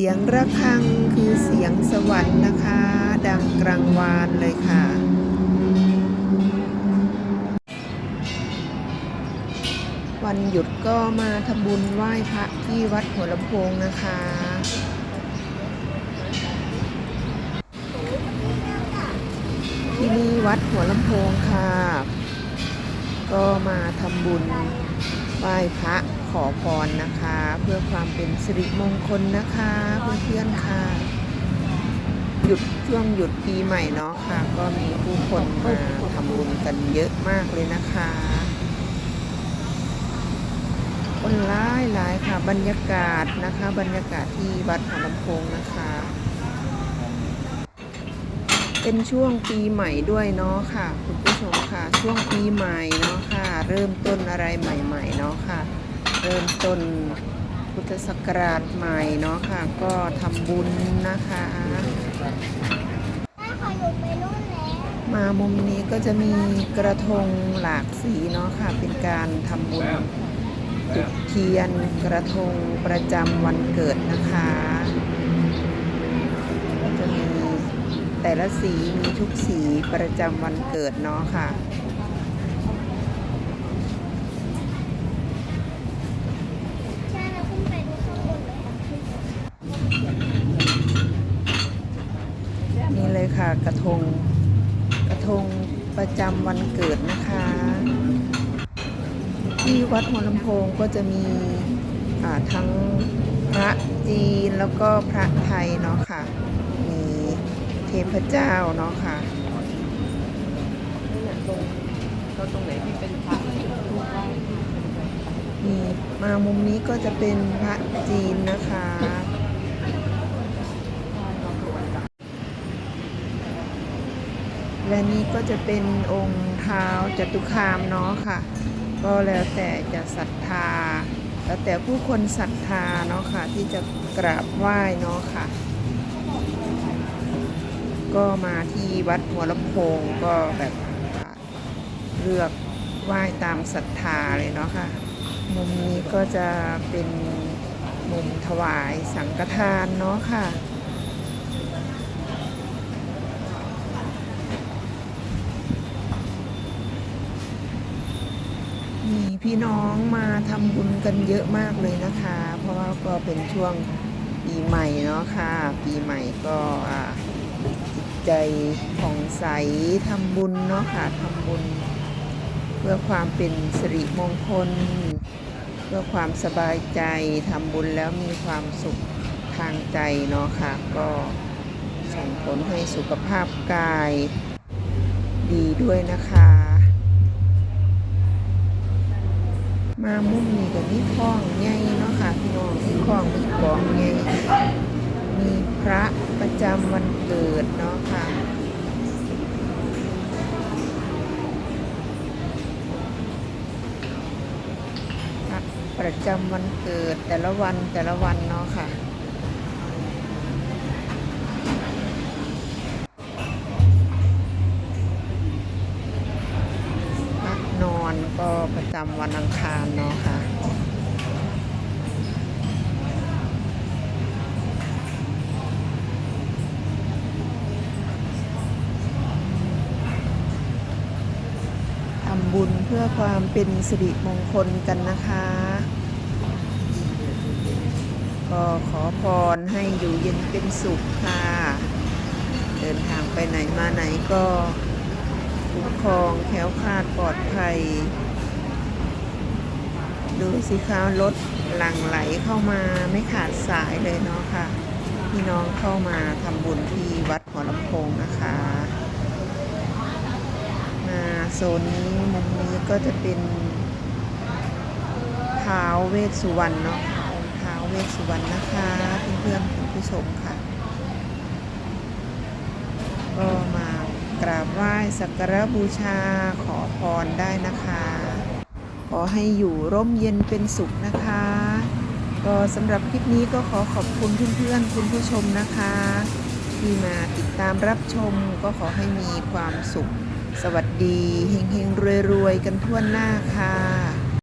สียงระฆังคือเสียงสวรรค์นะคะ ดังกลางวานเลยค่ะ วันหยุดก็มาทำบุญไหว้พระที่วัดหัวลำโพงนะคะที่นี่วัดหัวลำโพงค่ะ ก็มาทำบุญ ไหว้พระขอพรนะคะ เพื่อความเป็นสิริมงคลนะคะเพื่อนๆค่ะ หยุดช่วงหยุดปีใหม่เนาะค่ะ ก็มีผู้คนมาทำบุญกันเยอะมากเลยนะคะ คนร้ายหลายค่ะ บรรยากาศนะคะ บรรยากาศที่วัดหัวลำโพงนะคะเป็นช่วงปีใหม่ด้วยเนาะค่ะ คุณผู้ชมค่ะ ช่วงปีใหม่เนาะค่ะ เริ่มต้นอะไรใหม่ๆเนาะค่ะ เริ่มต้นพุทธศักราชใหม่เนาะค่ะ ก็ทำบุญนะคะ มามุมนี้ก็จะมีกระทงหลากสีเนาะค่ะ เป็นการทำบุญจุดเทียนกระทงประจำวันเกิดนะคะก็จะมีแต่ละสีมีทุกสีประจำวันเกิดเนาะค่ะ นี่เลย ค่ะกระทง กระทงประจำวันเกิดนะคะ ที่วัดหัวลำโพงก็จะมีอ่าทั้งพระจีนแล้วก็พระไทยเนาะค่ะ มีเทพเจ้าเนาะค่ะก็ตรงไหนที่เป็นพระจุดธูปไหว้มีมามุมนี้ก็จะเป็นพระจีนนะคะ และนี่ก็จะเป็นองค์เท้าจตุคามเนาะค่ะ ก็แล้วแต่จะศรัทธา แล้วแต่ผู้คนศรัทธาเนาะค่ะ ที่จะกราบไหว้เนาะค่ะ ก็มาที่วัดหัวลำโพงก็แบบเลือกไหว้ตามศรัทธาเลยเนาะค่ะ มุมนี้ก็จะเป็นมุมถวายสังฆทานเนาะค่ะ มี พี่น้องมาทำบุญกันเยอะมากเลยนะคะ เพราะว่าก็เป็นช่วงปีใหม่เนาะค่ะ ปีใหม่ก็จิตใจผ่องใสทำบุญเนาะค่ะทำบุญ เพื่อความเป็นสิริมงคล เพื่อความสบายใจทำบุญแล้วมีความสุขทางใจเนาะค่ะ ก็ส่งผลให้สุขภาพกายดีด้วยนะคะ มามุมนี้ก็มีคล้องใหญ่เนาะค่ะพี่น้องมีคล้องมีกองใหญ่มีพระประจำวันเกิดเนาะค่ะประจำวันเกิดแต่ละวันแต่ละวันเนาะค่ะ ประจำวันอังคารเนาะค่ะ ทำบุญเพื่อความเป็นสิริมงคลกันนะคะ ก็ขอพรให้อยู่เย็นเป็นสุขค่ะ เดินทางไปไหนมาไหนก็คุ้มครองแค้วคลาดปลอดภัย ดูสิคะรถหลั่งไหลเข้ามาไม่ขาดสายเลยเนาะค่ะพี่น้องเข้ามาทำบุญที่วัดหัวลำโพงนะคะ มาโซนนี้มุมนี้ก็จะเป็นท้าวเวสสุวรรณเนาะท้าวเวสสุวรรณนะคะเพื่อนๆคุณผู้ชมค่ะ ก็มากราบไหว้สักการะบูชาขอพรได้นะคะ ขอให้อยู่ร่มเย็นเป็นสุขนะคะ ก็สำหรับคลิปนี้ก็ขอขอบคุณเพื่อนๆ คุณผู้ชมนะคะ ที่มาติดตามรับชมก็ขอให้มีความสุข สวัสดีเฮงๆรวยๆ กันทั่วหน้าค่ะ